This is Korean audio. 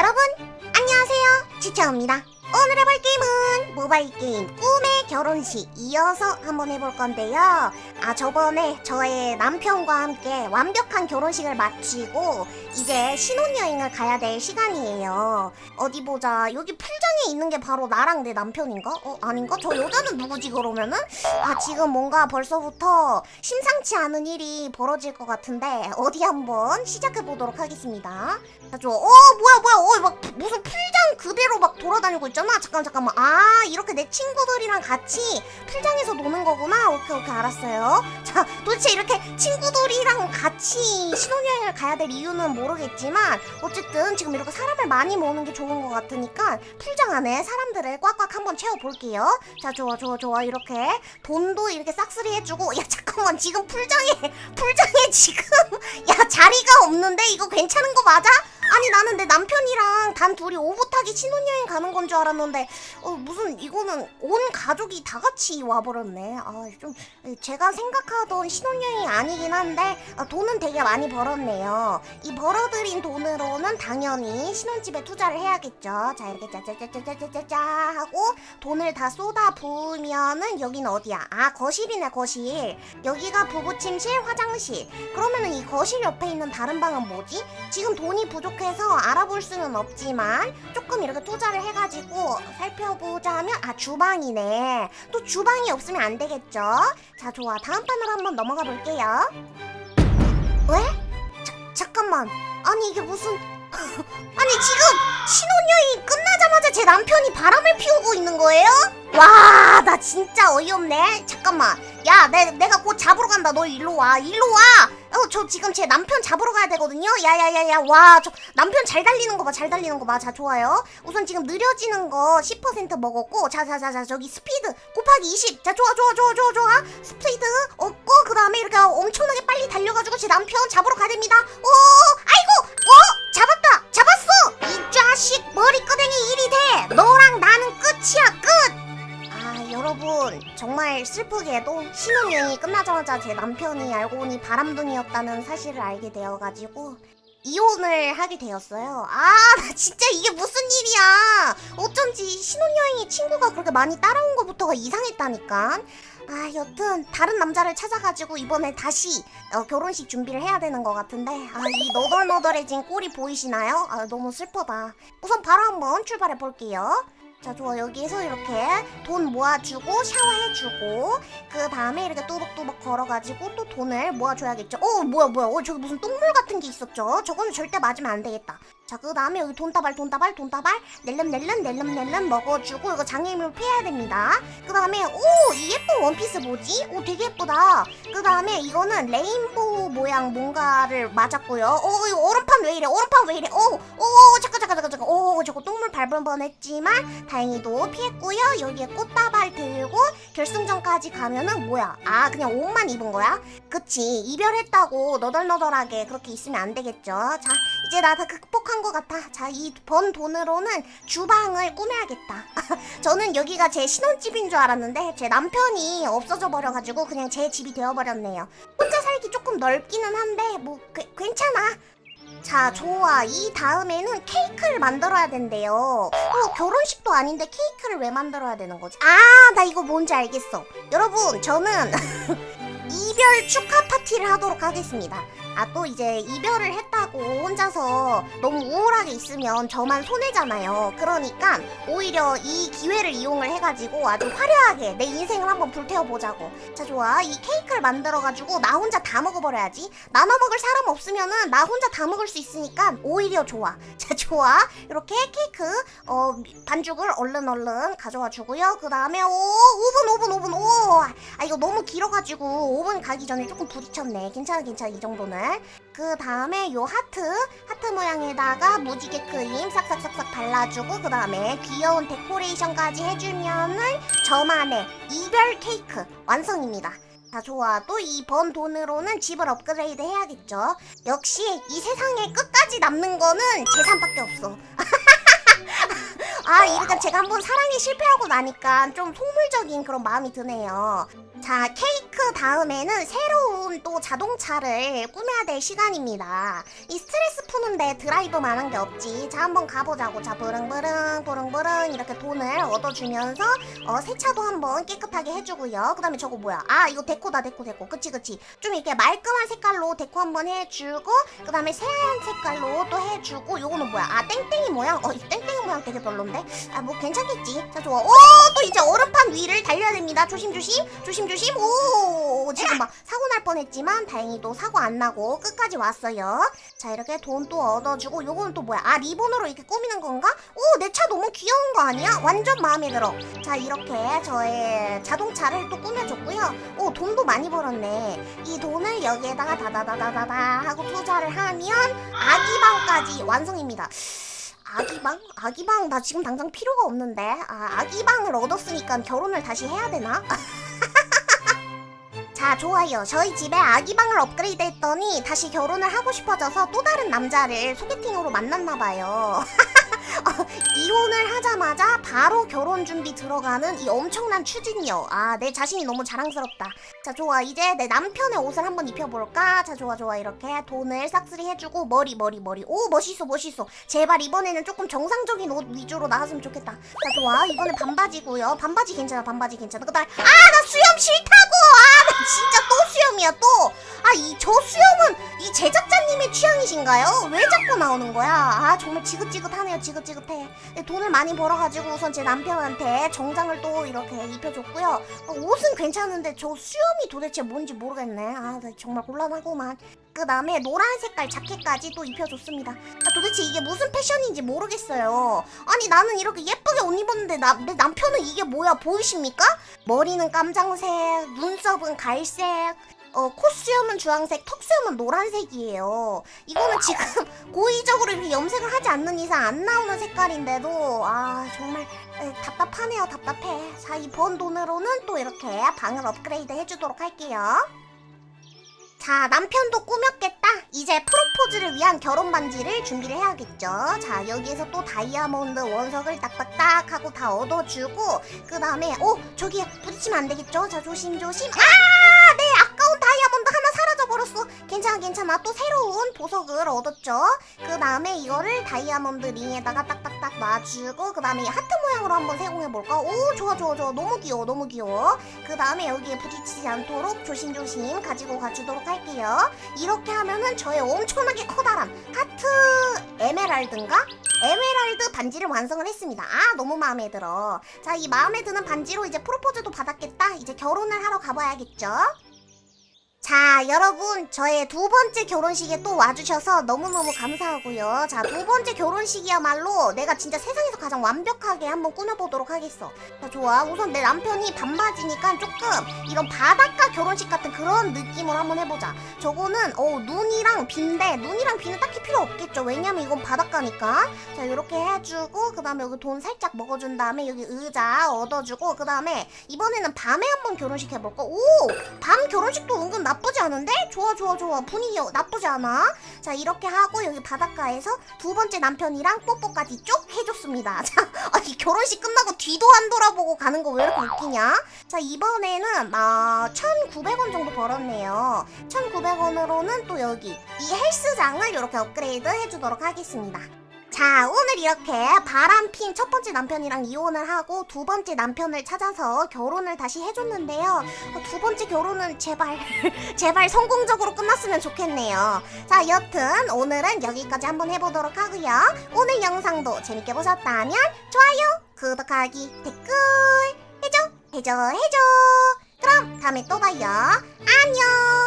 여러분 안녕하세요. 지채입니다. 오늘 해볼 게임은 모바일 게임 꿈의 결혼식 이어서 한번 해볼 건데요 아 저번에 저의 남편과 함께 완벽한 결혼식을 마치고 이제 신혼여행을 가야 될 시간이에요 어디 보자 여기 풀장에 있는 게 바로 나랑 내 남편인가? 어 아닌가? 저 여자는 누구지 그러면은? 아 지금 뭔가 벌써부터 심상치 않은 일이 벌어질 것 같은데 어디 한번 시작해 보도록 하겠습니다 자, 저, 어, 뭐야, 뭐야, 어, 막, 무슨 풀장 그대로 막 돌아다니고 있잖아? 잠깐, 잠깐만. 아, 이렇게 내 친구들이랑 같이 풀장에서 노는 거구나? 오케이, 오케이, 알았어요. 자, 도대체 이렇게 친구들이랑 같이 신혼여행을 가야 될 이유는 모르겠지만, 어쨌든 지금 이렇게 사람을 많이 모으는 게 좋은 것 같으니까, 풀장 안에 사람들을 꽉꽉 한번 채워볼게요. 자, 좋아, 좋아, 좋아. 이렇게 돈도 이렇게 싹쓸이 해주고, 야, 잠깐만, 지금 풀장에, 풀장에 지금, 야, 자리가 없는데? 이거 괜찮은 거 맞아? 아니 나는 내 남편이랑 단 둘이 오붓하게 신혼여행 가는 건 줄 알았는데 어 무슨 이거는 온 가족이 다 같이 와버렸네. 아 좀 제가 생각하던 신혼여행이 아니긴 한데 어, 돈은 되게 많이 벌었네요. 이 벌어들인 돈으로는 당연히 신혼집에 투자를 해야겠죠. 자 이렇게 짜자자자자자자 하고 돈을 다 쏟아 부으면은 여기는 어디야? 아 거실이네 거실. 여기가 부부침실 화장실. 그러면은 이 거실 옆에 있는 다른 방은 뭐지? 지금 돈이 부족 해서 알아볼 수는 없지만 조금 이렇게 투자를 해가지고 살펴보자면 아 주방이네. 또 주방이 없으면 안 되겠죠? 자 좋아. 다음 판으로 한번 넘어가 볼게요. 왜? 자, 잠깐만. 아니 이게 무슨 아니 지금 신혼여행 끝나자마자 제 남편이 바람을 피우고 있는 거예요? 와 나 진짜 어이없네. 잠깐만. 야 내, 내가 곧 잡으러 간다. 너 일로 와. 일로 와 어, 저 지금 제 남편 잡으러 가야 되거든요. 야야야야, 와, 저 남편 잘 달리는 거 봐, 잘 달리는 거 봐. 자, 좋아요. 우선 지금 느려지는 거 10% 먹었고, 자, 자, 자, 자, 저기 스피드 곱하기 20. 자, 좋아, 좋아, 좋아, 좋아, 좋아. 스피드 없고, 그 다음에 이렇게 엄청나게 빨리 달려 가지고 제 남편 잡으러 가야 됩니다. 오, 아이고, 어, 잡았다, 잡았어. 이 자식 머리끄댕이 일이 돼. 너 여러분 정말 슬프게도 신혼여행이 끝나자마자 제 남편이 알고 보니 바람둥이였다는 사실을 알게 되어가지고 이혼을 하게 되었어요. 아, 나 진짜 이게 무슨 일이야. 어쩐지 신혼여행에 친구가 그렇게 많이 따라온 것부터가 이상했다니까. 아, 여튼 다른 남자를 찾아가지고 이번에 다시 어, 결혼식 준비를 해야 되는 것 같은데 아, 이 너덜너덜해진 꼴이 보이시나요? 아, 너무 슬프다. 우선 바로 한번 출발해 볼게요. 자 좋아. 여기에서 이렇게 돈 모아주고 샤워해주고 그 다음에 이렇게 뚜벅뚜벅 걸어가지고 또 돈을 모아줘야겠죠. 어 뭐야 뭐야. 어 저기 무슨 똥물 같은 게 있었죠? 저거는 절대 맞으면 안 되겠다. 자 그 다음에 여기 돈다발 돈다발 돈다발. 낼름낼름 낼름낼름 먹어주고 이거 장애물을 피해야 됩니다. 그 다음에 오 이 예쁜 원피스 뭐지? 오 되게 예쁘다. 그 다음에 이거는 레인보우 모양 뭔가를 맞았고요. 어 이거 얼음판 왜 이래? 얼음판 왜 이래? 오오 잠깐 잠깐 잠깐 잠깐 오 저거 밟을 뻔했지만 다행히도 피했고요. 여기에 꽃다발 들고 결승전까지 가면은 뭐야? 아 그냥 옷만 입은 거야? 그치 이별했다고 너덜너덜하게 그렇게 있으면 안 되겠죠. 자 이제 나 다 극복한 것 같아. 자 이 번 돈으로는 주방을 꾸며야겠다. 저는 여기가 제 신혼집인 줄 알았는데 제 남편이 없어져 버려가지고 그냥 제 집이 되어버렸네요. 혼자 살기 조금 넓기는 한데 뭐 그- 괜찮아. 자, 좋아. 이 다음에는 케이크를 만들어야 된대요. 어, 결혼식도 아닌데 케이크를 왜 만들어야 되는 거지? 아, 나 이거 뭔지 알겠어. 여러분, 저는 이별 축하 파티를 하도록 하겠습니다. 아, 또 이제 이별을 했다고 혼자서 너무 우울하게 있으면 저만 손해잖아요. 그러니까 오히려 이 기회를 이용을 해가지고 아주 화려하게 내 인생을 한번 불태워보자고. 자, 좋아. 이 케이크를 만들어가지고 나 혼자 다 먹어버려야지. 나눠 먹을 사람 없으면은 나 혼자 다 먹을 수 있으니까 오히려 좋아. 자, 좋아. 이렇게 케이크, 어, 반죽을 얼른 얼른 가져와 주고요. 그 다음에, 오, 5분, 5분, 5분, 오. 아, 이거 너무 길어가지고 5분 가기 전에 조금 부딪혔네. 괜찮아, 괜찮아. 이 정도는. 그 다음에 요 하트, 하트 모양에다가 무지개 크림 싹싹싹싹 발라주고, 그 다음에 귀여운 데코레이션까지 해주면은 저만의 이별 케이크 완성입니다. 자, 좋아. 또 이 번 돈으로는 집을 업그레이드 해야겠죠. 역시 이 세상에 끝까지 남는 거는 재산밖에 없어. 아, 이러니까 제가 한번 사랑에 실패하고 나니까 좀 속물적인 그런 마음이 드네요. 자, 케이크 다음에는 새로운 또 자동차를 꾸며야 될 시간입니다. 이 스트레스 푸는데 드라이브만한 게 없지. 자, 한번 가보자고. 자, 부릉부릉, 부릉부릉 이렇게 돈을 얻어주면서 어, 세차도 한번 깨끗하게 해주고요. 그 다음에 저거 뭐야? 아, 이거 데코다, 데코, 데코. 그치, 그치. 좀 이렇게 말끔한 색깔로 데코 한번 해주고, 그 다음에 새하얀 색깔로 또 해주고, 요거는 뭐야? 아, 땡땡이 모양? 어, 이 땡땡이 모양 되게 별론데? 아, 뭐 괜찮겠지. 자, 좋아. 오, 또 이제 얼음판 위를 달려야 됩니다. 조심조심, 조심조심. 오, 지금 막 사고 날 뻔했지만 다행히도 사고 안 나고 끝까지 왔어요. 자, 이렇게 돈 또 얻어주고, 요거는 또 뭐야? 아, 리본으로 이렇게 꾸미는 건가? 오, 내 차 너무 귀여운 거 아니야? 완전 마음에 들어. 자, 이렇게 저의 자동차를 또 꾸며줬고요. 오, 돈도 많이 벌었네. 이 돈을 여기에다가 다다다다다다 하고 투자를 하면 아기방까지 완성입니다. 아기방? 아기방 나 지금 당장 필요가 없는데 아, 아기방을 얻었으니까 결혼을 다시 해야 되나? 자 좋아요. 저희 집에 아기방을 업그레이드 했더니 다시 결혼을 하고 싶어져서 또 다른 남자를 소개팅으로 만났나봐요. 어, 이혼을 하자마자 바로 결혼 준비 들어가는 이 엄청난 추진력. 아 내 자신이 너무 자랑스럽다. 자 좋아. 이제 내 남편의 옷을 한번 입혀볼까? 자 좋아 좋아. 이렇게 돈을 싹쓸이 해주고 머리 머리 머리. 오 멋있어 멋있어. 제발 이번에는 조금 정상적인 옷 위주로 나왔으면 좋겠다. 자 좋아. 이번엔 반바지고요. 반바지 괜찮아 반바지 괜찮아. 그다음 아나 수염 싫다고 진짜 또 수염이야 또. 아 이 저 수염은 이 제작자님의 취향이신가요? 왜 자꾸 나오는 거야? 아 정말 지긋지긋하네요 지긋지긋해. 네, 돈을 많이 벌어가지고 우선 제 남편한테 정장을 또 이렇게 입혀줬고요. 어, 옷은 괜찮은데 저 수염이 도대체 뭔지 모르겠네. 아, 나 정말 곤란하구만. 그 다음에 노란 색깔 자켓까지 또 입혀줬습니다. 아, 도대체 이게 무슨 패션인지 모르겠어요. 아니, 나는 이렇게 예쁘게 옷 입었는데 나, 내 남편은 이게 뭐야? 보이십니까? 머리는 깜장색, 눈썹은 갈색, 어, 콧수염은 주황색, 턱 수염은 노란색이에요. 이거는 지금 고의적으로 이렇게 염색을 하지 않는 이상 안 나오는 색깔인데도, 아, 정말 에, 답답하네요, 답답해. 자, 이 번 돈으로는 또 이렇게 방을 업그레이드 해주도록 할게요. 자, 남편도 꾸몄겠다. 이제 프로포즈를 위한 결혼 반지를 준비를 해야겠죠. 자, 여기에서 또 다이아몬드 원석을 딱딱딱 하고 다 얻어주고, 그 다음에, 오, 저기 부딪히면 안 되겠죠? 자, 조심조심. 아, 네, 아까운 다이아몬드 하나 사라져버렸어. 괜찮아, 괜찮아. 또 새로운 보석을 얻었죠. 그 다음에 이거를 다이아몬드 링에다가 딱딱 딱 놔주고, 그 다음에 하트 모양으로 한번 세공해볼까? 오, 좋아, 좋아, 좋아. 너무 귀여워, 너무 귀여워. 그 다음에 여기에 부딪히지 않도록 조심조심 가지고 가주도록 할게요. 이렇게 하면은 저의 엄청나게 커다란 하트 에메랄드인가? 에메랄드 반지를 완성을 했습니다. 아, 너무 마음에 들어. 자, 이 마음에 드는 반지로 이제 프로포즈도 받았겠다. 이제 결혼을 하러 가봐야겠죠? 자, 여러분, 저의 두 번째 결혼식에 또 와주셔서 너무너무 감사하고요. 자, 두 번째 결혼식이야말로 내가 진짜 세상에서 가장 완벽하게 한번 꾸며보도록 하겠어. 자, 좋아. 우선 내 남편이 반바지니까 조금 이런 바닷가 결혼식 같은 그런 느낌으로 한번 해보자. 저거는, 어, 눈이랑 비인데, 눈이랑 비는 딱히 필요 없겠죠. 왜냐면 이건 바닷가니까. 자, 이렇게 해주고, 그 다음에 여기 돈 살짝 먹어준 다음에 여기 의자 얻어주고, 그 다음에 이번에는 밤에 한번 결혼식 해볼까? 오! 밤 결혼식도 은근 나 쁘지 않은데? 좋아 좋아 좋아. 분위기 나쁘지 않아. 자 이렇게 하고 여기 바닷가에서 두 번째 남편이랑 뽀뽀까지 쭉 해줬습니다. 자 아니 결혼식 끝나고 뒤도 안 돌아보고 가는 거 왜 이렇게 웃기냐? 자 이번에는 아 1,900원 정도 벌었네요. 1,900원으로는 또 여기 이 헬스장을 이렇게 업그레이드 해주도록 하겠습니다 자, 오늘 이렇게 바람핀 첫 번째 남편이랑 이혼을 하고 두 번째 남편을 찾아서 결혼을 다시 해줬는데요. 어, 두 번째 결혼은 제발, 제발 성공적으로 끝났으면 좋겠네요. 자, 여튼 오늘은 여기까지 한번 해보도록 하고요. 오늘 영상도 재밌게 보셨다면 좋아요, 구독하기, 댓글 해줘, 해줘, 해줘. 그럼 다음에 또 봐요. 안녕!